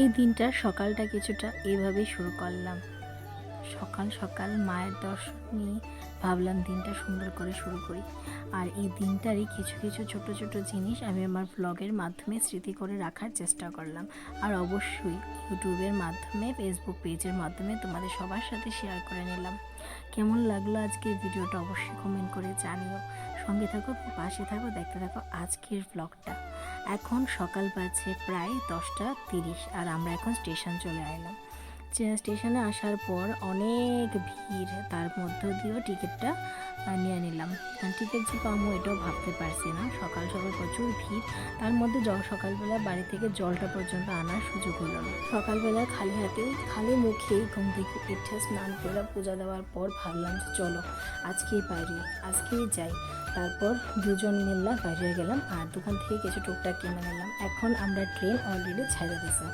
এই দিনটা সকালটা কিছুটা এভাবেই শুরু করলাম। সকাল সকাল মায়ের দর্শন নিয়ে ভাবলাম দিনটা সুন্দর করে শুরু করি। আর এই দিনটারই কিছু কিছু ছোট ছোট জিনিস আমি আমার ব্লগের মাধ্যমে স্মৃতি করে রাখার চেষ্টা করলাম। আর অবশ্যই ইউটিউবের মাধ্যমে ফেসবুক পেজের মাধ্যমে তোমাদের সবার সাথে শেয়ার করে নিলাম। কেমন লাগল আজকের ভিডিওটা অবশ্যই কমেন্ট করে জানিও। সঙ্গে থাকো, পাশে থাকো, দেখতে থাকো আজকের ব্লগটা এখন সকাল বাজে প্রায় দশটা তিরিশ আর আমরা এখন স্টেশন চলে এলাম স্টেশনে আসার পর অনেক ভিড়, তার মধ্য দিয়েও টিকিটটা নিয়ে নিলাম। কারণ টিকিট যে পাবো এটাও ভাবতে পারছি না। সকাল সকাল প্রচুর ভিড়, তার মধ্যে জল সকালবেলা বাড়ি থেকে জলটা পর্যন্ত আনার সুযোগ হলো না। সকালবেলা খালি হাতে, খালি মুখেই ঘুম থেকে উঠে স্নান করে পূজা দেওয়ার পর ভাবলাম চলো, আজকেই বাইরে, আজকেই যাই। তারপর দুজন মিললাম বাইরে গেলাম আর দোকান থেকে কিছু টুকটাক কিনে নিলাম। এখন আমরা ট্রেন অলরেডি ছেড়ে দিয়েছি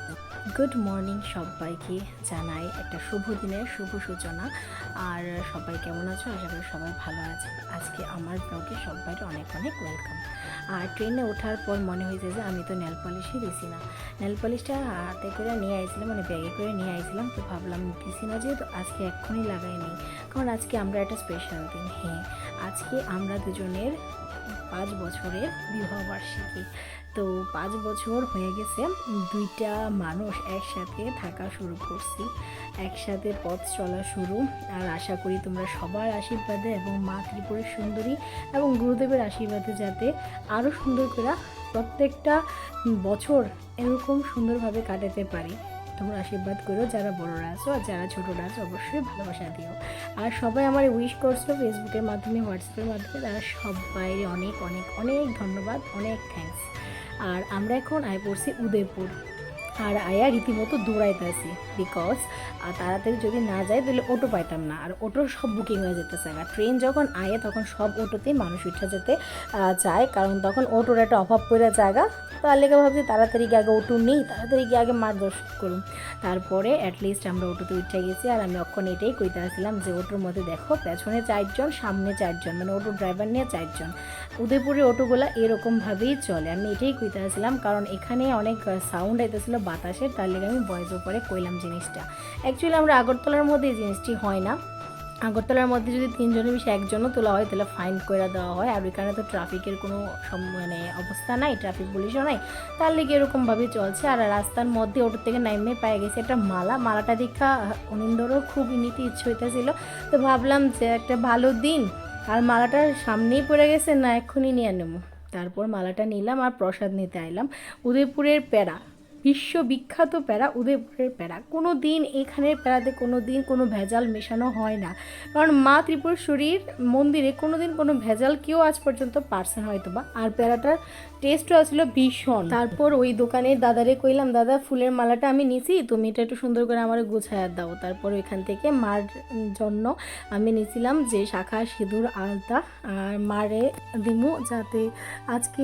গুড মর্নিং সবাইকে জানাই একটা শুভ দিনের শুভ সূচনা। আর সবাই কেমন আছো? আশা করি সবাই ভালো আছে। আজকে আমার ব্লগে সবাইকে অনেক অনেক ওয়েলকাম আর ট্রেনে ওঠার পর মনে হয়েছে যে আমি তো নেল পলিশই দিছি না। নেল পলিশটা হাতে করে নিয়ে আইছিলাম মানে ব্যাগে করে নিয়ে আইছিলাম। তো ভাবলাম দিছি না, যেহেতু আজকে এক্ষুনি লাগাই নেই কারণ আজকে আমরা একটা স্পেশাল দিন হ্যাঁ। আজকে আমরা দুজনের পাঁচ বছরের বিবাহবার্ষিকী। তো পাঁচ বছর হয়ে গেছে, দুইটা মানুষ একসাথে থাকা শুরু করছি। একসাথে পথ চলা শুরু, আর আশা করি তোমরা সবার আশীর্বাদে এবং মা ত্রিপুরের সুন্দরী এবং গুরুদেবের আশীর্বাদে যাতে আরও সুন্দর করে প্রত্যেকটা বছর এরকম সুন্দরভাবে কাটাতে পারি। তোমরা আশীর্বাদ করো, যারা বড়রা আছো আর যারা ছোটরা আছো, অবশ্যই ভালোবাসা দিও। আর সবাই আমার উইশ করছ ফেসবুকের মাধ্যমে হোয়াটসঅ্যাপের মাধ্যমে, তারা সবাই অনেক অনেক অনেক ধন্যবাদ, অনেক থ্যাংকস আর আমরা এখন আয় পড়ছি উদয়পুর। আর আয়া রীতিমতো দৌড়াইতেছি বিকজ তাড়াতাড়ি যদি না যায়, তাহলে অটো পাইতাম না। আর অটো সব বুকিং হয়ে যেতেছে। আর ট্রেন যখন আয়ে, তখন সব অটোতেই মানুষ উঠে যেতে চায় কারণ তখন অটোর একটা অভাব পড়ে জায়গা। তার লেগে ভাবছি তাড়াতাড়ি গিয়ে আগে অটো নেই, তাড়াতাড়ি গিয়ে আগে মার দর্শন করুন। তারপরে অ্যাটলিস্ট আমরা অটোতে উঠে গেছি। আর আমি অক্ষণ এটাই কইতে আসছিলাম যে অটোর মধ্যে দেখো, পেছনে চারজন, সামনে চারজন মানে অটো ড্রাইভার নিয়ে চারজন। উদয়পুরের অটোগুলো এরকমভাবেই চলে। আমি এটাই কইতে আসছিলাম, কারণ এখানে অনেক সাউন্ড আইতেছিল বাতাসের তার লেগে আমি ভয়েস ওপরে কইলাম জিনিসটা। অ্যাকচুয়ালি আমরা আগরতলার মধ্যে এই জিনিসটি হয় না। আগরতলার মধ্যে যদি তিনজনের বেশি একজনও তোলা হয়, তাহলে ফাইন করে দেওয়া হয়। আর ওইখানে তো ট্রাফিকের কোনো মানে অবস্থা নাই ট্রাফিক পুলিশও নাই। তার লেগে এরকমভাবে চলছে। আর রাস্তার মধ্যে ওটার থেকে নাইমে পায়ে গেছে একটা মালা। মালাটা দেখা অনিন্দরও খুব নিতে ইচ্ছে হইতেছিল। তো ভাবলাম যে একটা ভালো দিন। আর মালাটা সামনেই পড়ে গেছে, না এক্ষুনি নিয়ে নেব। তারপর মালাটা নিলাম আর প্রসাদ নিতে আইলাম। উদয়পুরের প্যাড়া বিশ্ববিখ্যাত প্যারা, উদয়পুরের প্যারা। কোনো দিন এখানের প্যারাতে কোনো দিন কোনো ভেজাল মেশানো হয় না। কারণ মা ত্রিপুরেশ্বরীর মন্দিরে কোনো দিন কোনো ভেজাল কেউ আজ পর্যন্ত পারছেন হয়তো বা আর প্যারাটার টেস্টও আসলো ভীষণ। তারপর ওই দোকানের দাদারে কইলাম, দাদা, ফুলের মালাটা আমি নিছি, তুমি এটা একটু সুন্দর করে আমার গুছায়া দাও। তারপর ওইখান থেকে মার জন্য আমি নিছিলাম যে শাখা সিঁদুর, আলতা আর মারে দিমু যাতে আজকে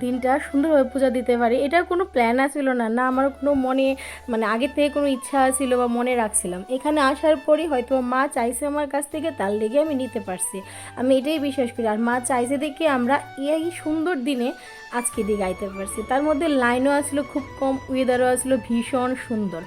দিনটা সুন্দরভাবে পূজা দিতে পারি। এটার কোনো প্ল্যান আছিল না। না আমার কোনো মনে মানে আগের থেকে কোনো ইচ্ছা ছিল বা মনে রাখছিলাম। এখানে আসার পরই হয়তো মা চাইছে আমার কাছ থেকে, তার লেগে আমি নিতে পারছি। আমি এটাই বিশ্বাস করি। আর মা চাইছে দেখে আমরা এই সুন্দর দিনে আজকে দিয়ে গাইতে পারছি। তার মধ্যে লাইনও আসলো খুব কম ওয়েদারও আসলো ভীষণ সুন্দর।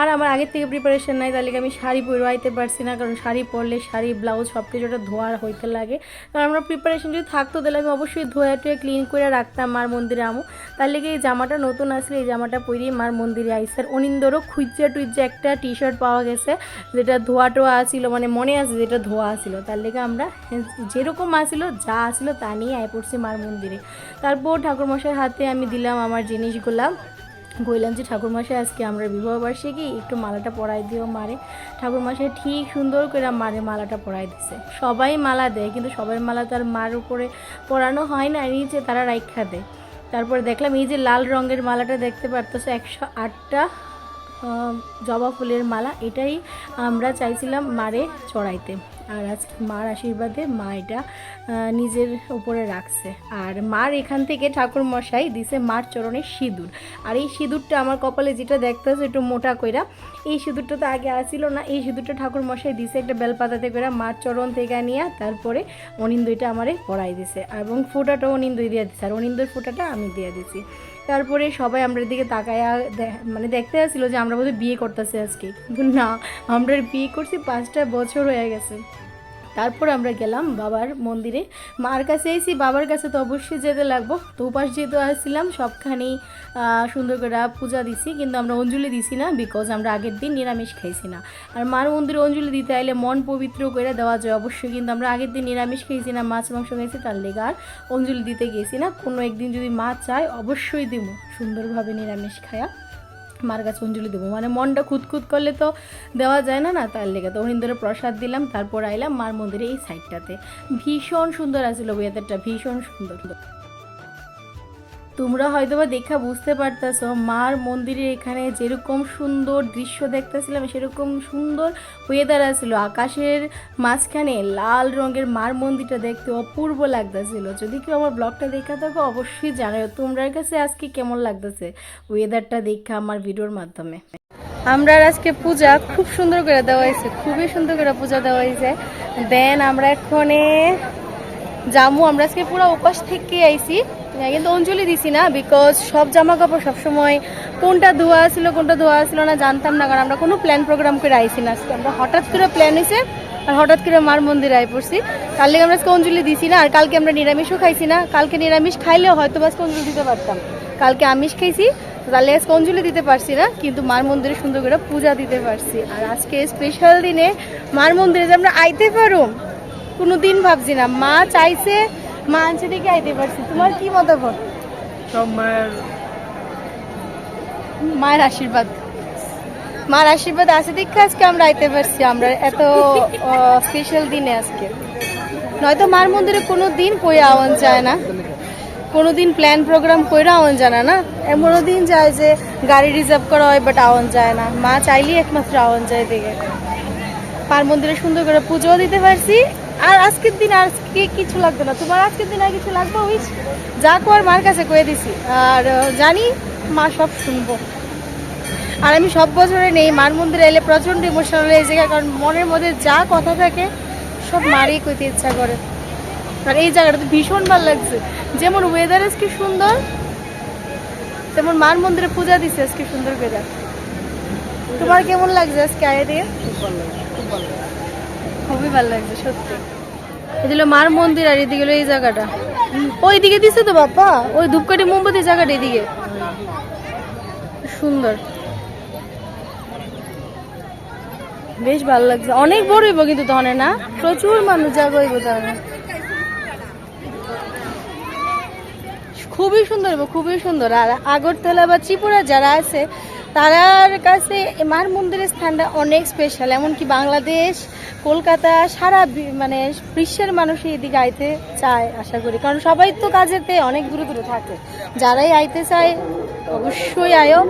আর আমার আগের থেকে প্রিপারেশন নাই, তাহলে আমি শাড়ি পরাইতে পারছি না? কারণ শাড়ি পরলে শাড়ি ব্লাউজ সব কিছুটা ধোয়ার হইতে লাগে। কারণ আমরা প্রিপারেশন যদি থাকতো, তাহলে আমি অবশ্যই ধোয়া টুয়ে ক্লিন করে রাখতাম মার মন্দিরে আমু। তার লেগে এই জামাটা নতুন আসলে, এই জামাটা পরেই মার মন্দিরে আইসার অনিন্দরও খুঁজছে টুইজে একটা টি শার্ট পাওয়া গেছে, যেটা ধোয়া টোয়া আসিল মানে মনে আছে যেটা ধোয়া আসিল তার লেগে আমরা যেরকম আসিল যা আসিল তা নিয়ে আয় পড়ছি মার মন্দিরে। তারপর ঠাকুরমশাইয়ের হাতে আমি দিলাম আমার জিনিসগুলা। কইলাম যে ঠাকুরমশাই, আজকে আমরা বিবাহবার্ষিকী, একটু মালাটা পরাই দিও মারে। ঠাকুর ঠাকুরমশাই ঠিক সুন্দর করে মারে মালাটা পরাই দিছে। সবাই মালা দেয়, কিন্তু সবাই মালা তার মার উপরে পরানো হয় না, নিচে তারা রাইখা দেয়। তারপরে দেখলাম এই যে লাল রঙের মালাটা দেখতে পারতেছো, একশো আটটা জবা ফুলের মালা, এটাই আমরা চাইছিলাম মারে চড়াইতে। আর আজকে মার আশীর্বাদে মা এটা নিজের উপরে রাখছে। আর মার এখান থেকে ঠাকুর মশাই দিছে মার চরণে সিঁদুর। আর এই সিঁদুরটা আমার কপালে যেটা দেখতেছে একটু মোটা কইরা, এই সিঁদুরটা তো আগে আসিল না। এই সিঁদুরটা ঠাকুর মশাই দিছে একটা বেলপাতাতে করে মার চরণ থেকে নিয়ে তারপরে অনিন্দইটা আমারে পরাই দিছে। এবং ফোঁটাটাও অনিন্দই দিয়ে দিছে। আর অনিন্দর ফোঁটাটা আমি দিয়ে দিছি। তারপরে সবাই আমরা দিকে তাকায়া মানে দেখতে আসছিল যে আমরা বোধহয় বিয়ে করতেছি আজকে। না আমরা বিয়ে করছি পাঁচটা বছর হয়ে গেছে। তারপর আমরা গেলাম বাবার মন্দিরে। মার কাছে এসেছি বাবার কাছে তো অবশ্যই যেতে লাগবো। তো উপাস যেহেতু আসছিলাম, সবখানেই সুন্দর করে পূজা দিছি, কিন্তু আমরা অঞ্জলি দিছি না বিকজ আমরা আগের দিন নিরামিষ খাইছি না। আর মার মন্দিরে অঞ্জলি দিতে আইলে মন পবিত্র করে দেওয়া যায় অবশ্যই, কিন্তু আমরা আগের দিন নিরামিষ খেয়েছি না, মাছ মাংস খেয়েছি তার লেগে আর অঞ্জলি দিতে গেছি না। কোনো একদিন যদি মা চায়, অবশ্যই দিব সুন্দরভাবে নিরামিষ খায়া। মার কাছে অঞ্জলি দেবো। মানে মনটা খুঁতখুত করলে তো দেওয়া যায় না না? তার লেগে তো হরিন্দরে প্রসাদ দিলাম, তারপর আইলাম মার মন্দিরে এই সাইডটাতে ভীষণ সুন্দর আসলো ওয়েদারটা ভীষণ সুন্দর। তোমরা হয়তো বা দেখা বুঝতে পারতেছো, মার মন্দিরের এখানে যেরকম সুন্দর দৃশ্য দেখতেছিলাম, সেরকম সুন্দর ওয়েদার আছিল। আকাশের মাঝখানে লাল রঙের মার মন্দিরটা দেখতে অপূর্ব লাগতেছিল। যদি কেউ আমার ব্লগটা দেখা থাকো, অবশ্যই জানাও তোমরার কাছে আজকে কেমন লাগতেছে ওয়েদারটা দেখা আমার ভিডিওর মাধ্যমে। আমরা আজকে পূজা খুব সুন্দর করে দেওয়া হয়েছে, খুবই সুন্দর করে পূজা দেওয়া হয়েছে। দেন আমরা এখানে জামু আমরা আজকে পুরো উপাস থেকে আইছি। কিন্তু অঞ্জলি দিছি না বিকজ সব জামা কাপড় সবসময় কোনটা ধোয়া ছিল, কোনটা ধোয়া ছিল না জানতাম না, কারণ আমরা কোনো প্ল্যান প্রোগ্রাম করে আইছি না আজকে। আমরা হঠাৎ করে প্ল্যান হয়েছে আর হঠাৎ করে মার মন্দিরে আয় পড়ছি। তার লেগে আমরা অঞ্জলি দিছি না, আর কালকে আমরা নিরামিষও খাইছি না। কালকে নিরামিষ খাইলেও হয়তো বা অঞ্জলি দিতে পারতাম। কালকে আমিষ খাইছি তাহলে আজকে অঞ্জলি দিতে পারছি না, কিন্তু মার মন্দিরে সুন্দর করে পূজা দিতে পারছি। আর আজকে স্পেশাল দিনে মার মন্দিরে যে আমরা আইতে পারো কোনো দিন ভাবছি না। মা চাইছে মা আনছে দেখে আইতে পারছি। তোমার কি মতামত? সব মায়ের মায়ের আশীর্বাদ। মার আশীর্বাদ আছে দেখে আজকে আমরা আইতে পারছি। আমরা এত স্পেশাল দিনে আজকে। নয়তো মার মন্দিরে কোনো দিন কই আওয়ান যায় না। কোনো দিন প্ল্যান প্রোগ্রাম কইরা আওয়ান জানা না এমনও দিন যায় যে গাড়ি রিজার্ভ করা হয় বাট আওয়ান যায় না। মা চাইলেই একমাত্র আওয়ান যায় দেখে। মার মন্দিরে সুন্দর করে পুজোও দিতে পারছি। আর আজকের দিন আজকে কিছু লাগবে না। তোমার আজকের দিন আর কিছু লাগবে উইস যা কর মার কাছে কয়ে দিছি। আর জানি মা সব শুনব। আর আমি সব বছরে নেই, মার মন্দিরে এলে প্রচণ্ড ইমোশনাল হয়ে যায় কারণ মনের মধ্যে যা কথা থাকে, সব মারই কইতে ইচ্ছা করে। আর এই জায়গাটা তো ভীষণ ভালো লাগছে। যেমন ওয়েদার আজকে সুন্দর, তেমন মার মন্দিরে পূজা দিছে আজকে সুন্দর ওয়েদার তোমার কেমন লাগছে আজকে আয় দিয়ে? খুবই ভালো লাগছে, সত্যি। এদিকে মার মন্দির আর এদিকে এই জায়গাটা। ওই দিকে দিছে তো বাবা ওই ধূপকাঠি মোমবাতি জায়গাটা এদিকে। সুন্দর। বেশ ভালো লাগছে। অনেক বড় হইব কিন্তু তখন না? প্রচুর মানুষ জায়গা হইব তাহলে খুবই সুন্দর খুবই সুন্দর। আর আগরতলা বা ত্রিপুরা যারা আছে তারার কাছে মার মন্দিরের স্থানটা অনেক স্পেশাল এমনকি বাংলাদেশ, কলকাতা, সারা মানে বিশ্বের মানুষ এদিকে আইতে চায়, আশা করি। কারণ সবাই তো কাজেতে অনেক দূরে দূরে থাকে। যারাই আইতে চায়, অবশ্যই আয়ো।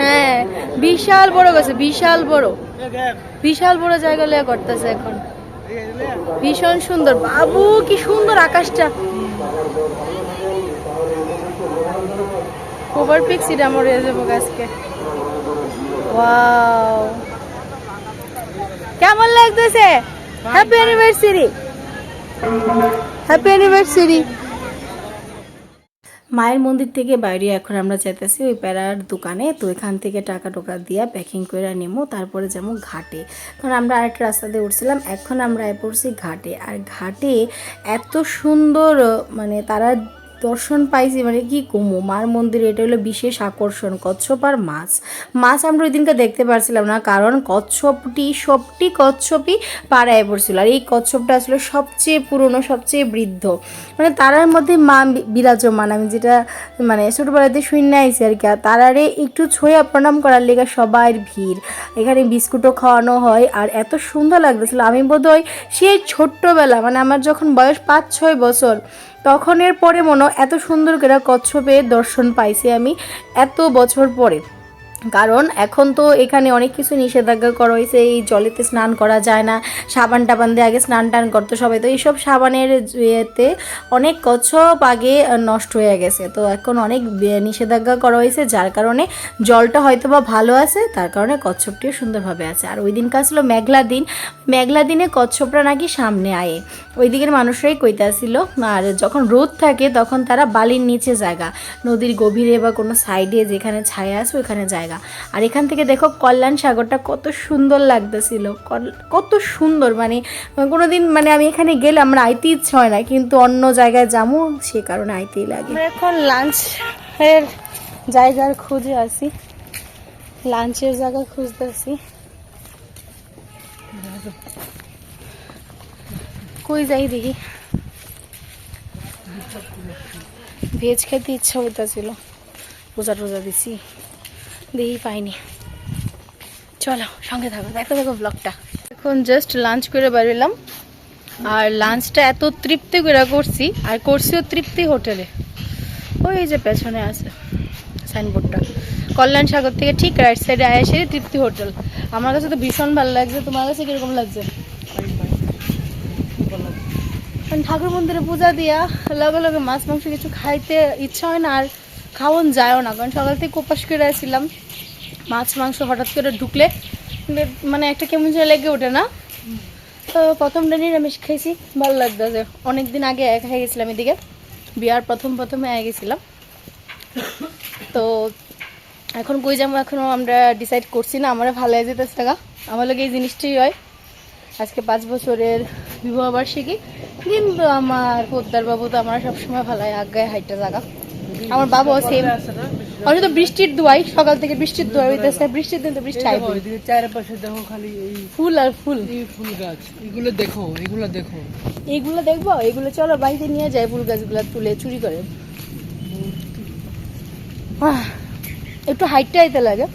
হ্যাঁ বিশাল বড় গেছে, বিশাল বড়। বিশাল বড় জায়গা লিয়ে করতেছে এখন। ভীষণ সুন্দর। বাবু, কি সুন্দর আকাশটা। ওভার পিক সিটা মরে ওয়াও কেমন লাগতেছে? হ্যাপি অ্যানিভার্সারি হ্যাপি অ্যানিভার্সারি মায়ের মন্দির থেকে বাইরে এখন আমরা যেতেছি ওই প্যারার দোকানে, তো এখান থেকে টাকা টোকা দিয়া প্যাকিং করে নেব তারপরে যাব ঘাটে। কারণ আমরা আরেকটা রাস্তা দিয়ে উঠছিলাম, এখন আমরা পড়ছি ঘাটে। আর ঘাটে এত সুন্দর মানে তারা দর্শন পাইছি মানে কি কমো? মার মন্দিরে এটা হলো বিশেষ আকর্ষণ, কচ্ছপ আর মাছ। মাছ আমরা ওই দিনকে দেখতে পারছিলাম না, কারণ কচ্ছপটি, সবটি কচ্ছপই পাড়ায় পড়ছিল। আর এই কচ্ছপটা আসলে সবচেয়ে পুরনো, সবচেয়ে বৃদ্ধ। মানে তারার মধ্যে মা বিরাজমান, আমি যেটা মানে ছোটোবেলাতে শূন্য আইছি আর কি। আর তারারে একটু ছয়া প্রণাম করার লেগে সবার ভিড়। এখানে বিস্কুটও খাওয়ানো হয়, আর এত সুন্দর লাগতেছিল। আমি বোধহয় সেই ছোট্টবেলা মানে আমার যখন বয়স পাঁচ ছয় বছর তখনের পরে মনে এত সুন্দর করে কচ্ছপের দর্শন পাইছি আমি এত বছর পরে। কারণ এখন তো এখানে অনেক কিছু নিষেধাজ্ঞা করা হয়েছে, এই জলেতে স্নান করা যায় না, সাবান টাবান দিয়ে আগে স্নান টান করতো সবাই তো এইসব সাবানের ইয়েতে অনেক কচ্ছপ আগে নষ্ট হয়ে গেছে, তো এখন অনেক নিষেধাজ্ঞা করা হয়েছে, যার কারণে জলটা হয়তো বা ভালো আছে, তার কারণে কচ্ছপটিও সুন্দরভাবে আছে। আর ওই দিনকার ছিল মেঘলা দিন, মেঘলা দিনে কচ্ছপরা নাকি সামনে আয়ে ওই দিকের মানুষরাই কইতে আসছিল আর যখন রোদ থাকে তখন তারা বালির নিচে জায়গা, নদীর গভীরে বা কোনো সাইডে যেখানে ছায়া আছে ওইখানে জায়গা আর এখান থেকে দেখো কল্যাণ সাগরটা কত সুন্দর লাগতেছিল। কত সুন্দর মানে কোনো দিন মানে আমি এখানে গেলে আমার আইতে ইচ্ছে হয় না, কিন্তু অন্য জায়গায় যাব, সে কারণে আইতেই লাগে। এখন লাঞ্চ এর জায়গার খুঁজে আসি লাঞ্চের জায়গা খুঁজতেছি কই যাই দেখি। ভেজ খেতে ইচ্ছা হইতেছিল রোজা টোজা দিছি। দেখি পাইনি। চলো, সঙ্গে থাকো। দেখো দেখো ব্লগটা এখন জাস্ট লাঞ্চ করে বেরোলাম। আর লাঞ্চটা এত তৃপ্তি করে করছি। আর করছিও তৃপ্তি হোটেলে। ওই যে পেছনে আছে সাইনবোর্ডটা কল্যাণ সাগর থেকে ঠিক রাইট সাইডে আয়াসে তৃপ্তি হোটেল। আমার কাছে তো ভীষণ ভালো লাগছে। তোমার কাছে কীরকম লাগছে? ঠাকুর মন্দিরে পূজা দিয়া লগে লগে মাছ মাংস কিছু খাইতে ইচ্ছা হয় না। আর খাওয়ান যায়ও না, কারণ সকাল থেকে কোপাস করে আসছিলাম মাছ, মাংস হঠাৎ করে ঢুকলে মানে একটা কেমন যেন লেগে ওঠে না। তো প্রথমটা নিরামিষ খাইছি ভালো লাগতেছে অনেক দিন আগে এক হয়ে গেছিলাম এদিকে, বিয়ার প্রথম প্রথমে এক গেছিলাম। তো এখন কই যাব এখনও আমরা ডিসাইড করছি না আমার ভালো হয়ে যেতেছে টাকা, আমার লোক এই জিনিসটাই হয়। আজকে পাঁচ বছরের বিবাহবার্ষিকী কিন্তু আমার পোদ্দার বাবু তো আমার সবসময় ভালো হয় আজ্ঞায় হাইটটা জায়গা আমার বাবাও সেম আমি তো বৃষ্টির দোয়াই সকাল থেকে বৃষ্টির দোয়া হইতেছে বৃষ্টির দিন তো বৃষ্টি আইবে এদিকে চারপাশে দেখো খালি এই ফুল আর ফুল। এই ফুল গাছ এগুলো দেখো এগুলো দেখো। এইগুলো দেখব এগুলো চলো বাড়িতে নিয়ে যায় ফুল গাছগুলো তুলে চুরি করে। একটু হাইটটা আইতে লাগে।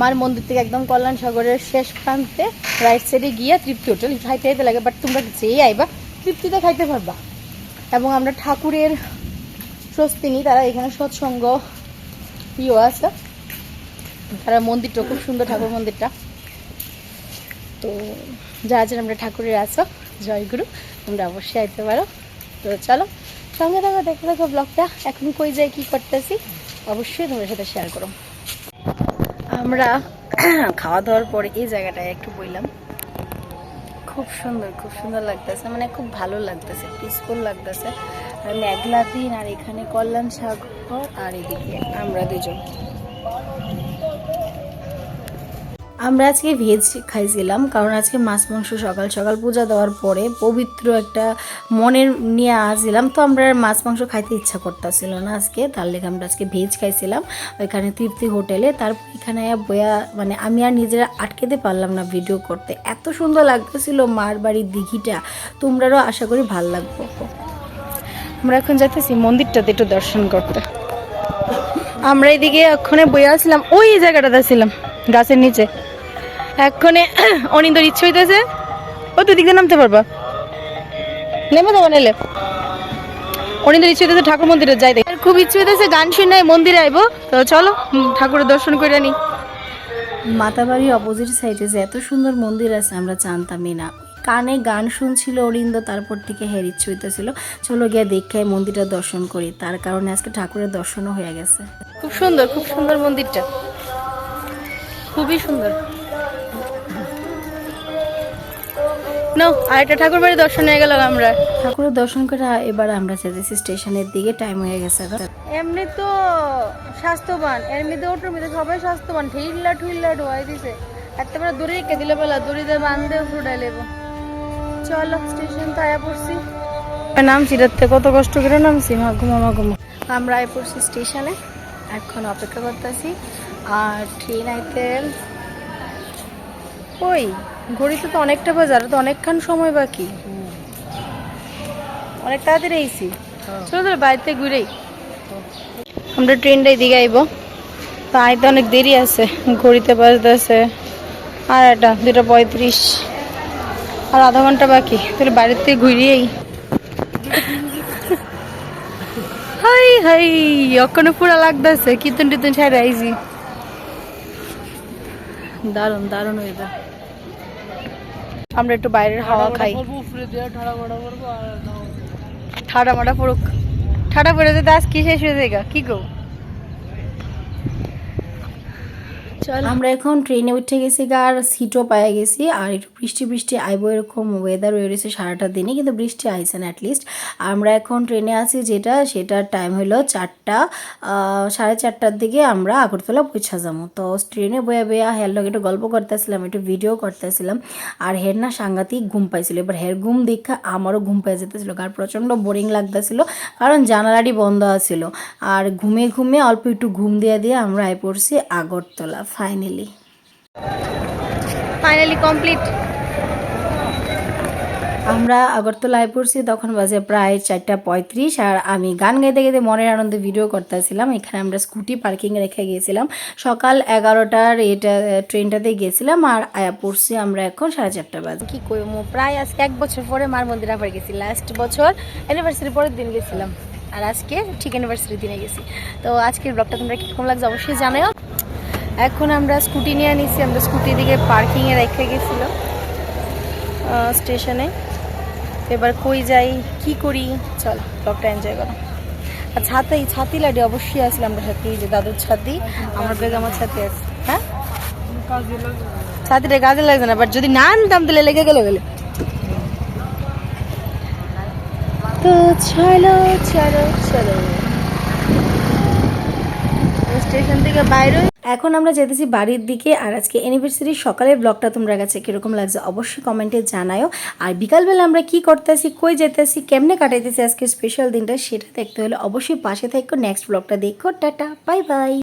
মার মন্দির থেকে একদম কল্যাণ সাগরের শেষ প্রান্তে রাইট সাইডে গিয়ে তৃপ্তি হোটেল একটু হাইটে আইতে লাগে বাট তোমরা যেই আইবা তৃপ্তিতে খাইতে পারবা। এবং আমরা ঠাকুরের স্বস্তিনী, তারা এখানে সৎসঙ্গ ইয়ে আছে। তারা মন্দিরটা, খুব সুন্দর ঠাকুর মন্দিরটা। তো যা যারা আমরা ঠাকুরের আছো জয়গুরু তোমরা অবশ্যই আইতে পারো। তো চলো, সঙ্গে থাকো দেখো দেখো ব্লগটা। এখন কই যাই, কি করতেছি, অবশ্যই তোমাদের সাথে শেয়ার করো। আমরা খাওয়া দাওয়ার পরে এই জায়গাটায় একটু বইলাম। খুব সুন্দর খুব সুন্দর লাগতেছে। মানে খুব ভালো লাগতেছে পিসফুল লাগতেছে। আর মেঘলা দিন, আর এখানে কল্যাণ সাগর আর এদিকে আমরা দুজন। আমরা আজকে ভেজ খাইছিলাম, কারণ আজকে মাছ, মাংস সকাল সকাল পূজা দেওয়ার পরে পবিত্র একটা মনের নিয়ে আসছিলাম। তো আমরা মাছ, মাংস খাইতে ইচ্ছা করতেছিল না আজকে, তার লেগে আমরা আজকে ভেজ খাইছিলাম। ওইখানে তৃপ্তি হোটেলে, তারপর এখানে বয়া মানে আমি আর নিজেরা আটকেতে পারলাম না ভিডিও করতে। এত সুন্দর লাগতেছিল মার বাড়ির দিঘিটা, তোমরারও আশা করি ভালো লাগবো। আমরা এখন যাইতেছি মন্দিরটাতে একটু দর্শন করতে। আমরা এদিকে এক্ষণে বইয়া ছিলাম, ওই জায়গাটাতে ছিলাম। গাছের নিচে। এক্ষণে অনিন্দর ইচ্ছে হইতেছে ও তুই দিকে নামতে পারবা। নেমে দেবো নেলে অনিন্দর ইচ্ছে হইতেছে ঠাকুর মন্দিরে যাই দেখ। খুব ইচ্ছে হইতেছে গান শুনে মন্দিরে আইবো। তো চলো ঠাকুরের দর্শন করে নি। মাতাবাড়ির অপোজিট সাইডে যে এত সুন্দর মন্দির আছে আমরা জানতামই না। কানে গান শুনছিল অরিন্দ তারপর থেকে হের ইচ্ছে হইতেছিল। চলো গিয়ে দেখে মন্দিরটা দর্শন করি। তার কারণে আজকে ঠাকুরের দর্শনও হয়ে গেছে। খুব সুন্দর খুব সুন্দর মন্দিরটা। খুবই সুন্দর। নো আরেকটা ঠাকুর বাড়ি দর্শন হয়ে গেল আমরা। ঠাকুরের দর্শন করে এবার আমরা যেতেছি স্টেশনের দিকে টাইম হয়ে গেছে এমনি তো স্বাস্থ্যবান এর মধ্যে ওটার মধ্যে সবাই স্বাস্থ্যবান ঠেইলা ঠুইলা ঢোয়াই দিছে। এতবার দূরে কে দিলে বেলা দড়িতে বান্ধে ফুটাই লেবো। চলো স্টেশন তো আয়া পড়ছি নামছি রাত্রে কত কষ্ট করে নামছি মা ঘুমা মা ঘুমা। আমরা আয় পড়ছি স্টেশনে এখন অপেক্ষা করতেছি। আর ট্রেন আইতে ওই ঘড়িতে তো অনেকটা বাজার তো অনেকক্ষণ সময় বাকি। অনেক তাড়াতাড়ি আইছি। চলো তোর বাড়িতে ঘুরেই। আমরা ট্রেনটাই দিকে আইব। তো আইতে অনেক দেরি আছে ঘড়িতে বাজতেছে আর একটা দুটা পঁয়ত্রিশ। আর আধা ঘণ্টা বাকি তাহলে বাড়ির থেকে ঘুরিয়েই। হাই হাই অক্ষণে পুরা লাগতেছে কীর্তন টীর্তন ছাড়া আইছি। দারুণ দারুণ ওয়েদার আমরা একটু বাইরের হাওয়া খাই। ঠাডা মাডা পড়ুক। ঠাডা পড়ে যেতে আজ কি শেষ হয়ে যায় কি গো? চল। আমরা এখন ট্রেনে উঠে গেছি আর সিটও পায়ে গেছি। আর একটু বৃষ্টি বৃষ্টি, আইবো এরকম ওয়েদার হয়ে রয়েছে সারাটা দিনে কিন্তু বৃষ্টি আইসে না অ্যাটলিস্ট আমরা এখন ট্রেনে আছি যেটা, সেটার টাইম হলো চারটা সাড়ে চারটার দিকে আমরা আগরতলা পৌঁছা যাব। তো ট্রেনে বয়ে বয়ে হের লগে একটু গল্প করতেছিলাম, একটু ভিডিও করতেছিলাম। আর হের না সাংঘাতিক ঘুম পাইছিল। এবার হের ঘুম দেখা আমারও ঘুম পেয়ে যেতেছিল আর প্রচণ্ড বোরিং লাগতেছিল, কারণ জানালাটি বন্ধ আছিল। আর ঘুমে ঘুমে অল্প একটু ঘুম দিয়ে দিয়ে আমরা আই পড়ছি আগরতলা। ফাইনালি ফাইনালি কমপ্লিট আমরা আগরতলায় পড়ছি তখন বাজে প্রায় চারটা পঁয়ত্রিশ আর আমি গান গাইতে গাইতে মনের আনন্দে ভিডিও করতেছিলাম। এখানে আমরা স্কুটি পার্কিং রেখে গিয়েছিলাম। সকাল এগারোটার এটা ট্রেনটাতে গেছিলাম আর আয়া পড়ছি আমরা এখন সাড়ে চারটা বাজে। কি করব প্রায় আজকে এক বছর পরে মার মন্দির আবার গেছি। লাস্ট বছর অ্যানিভার্সারি পরের দিন গেছিলাম। আর আজকে ঠিক অ্যানিভার্সারি দিনে গেছি। তো আজকের ব্লগটা তোমরা কীরকম লাগছে অবশ্যই জানাও এখন আমরা স্কুটি নিয়ে নিছি, আমরা স্কুটি দিকে পার্কিংয়ে রেখে গেছিল স্টেশনে এবার কই যাই, কি করি? চল, ব্লগটা এনজয় করো। আর ছাতাই ছাতি লাডি অবশ্যই আসলে আমরা এই যে দাদুর ছাতি, আমার ব্যাগ আমার ছাতি আছে। হ্যাঁ? ছাতিটা কাজে লাগছে না বাট যদি না আনতাম তাহলে লেগে গেলে গেলে। তো চলো চলো চলো স্টেশন থেকে বাইরে এখন আমরা যেতেছি বাড়ির দিকে, আর আজকে অ্যানিভার্সারির সকালের ব্লগটা তোমরা কাছে কীরকম লাগছে অবশ্যই কমেন্টে জানাও আর বিকালবেলা আমরা কি করতেছি, কই যেতেছি, কেমনে কাটাইতেছি আজকে স্পেশাল দিনটা সেটা দেখতে হলে অবশ্যই পাশে থাকো নেক্সট ব্লগটা দেখো, টাটা বাই বাই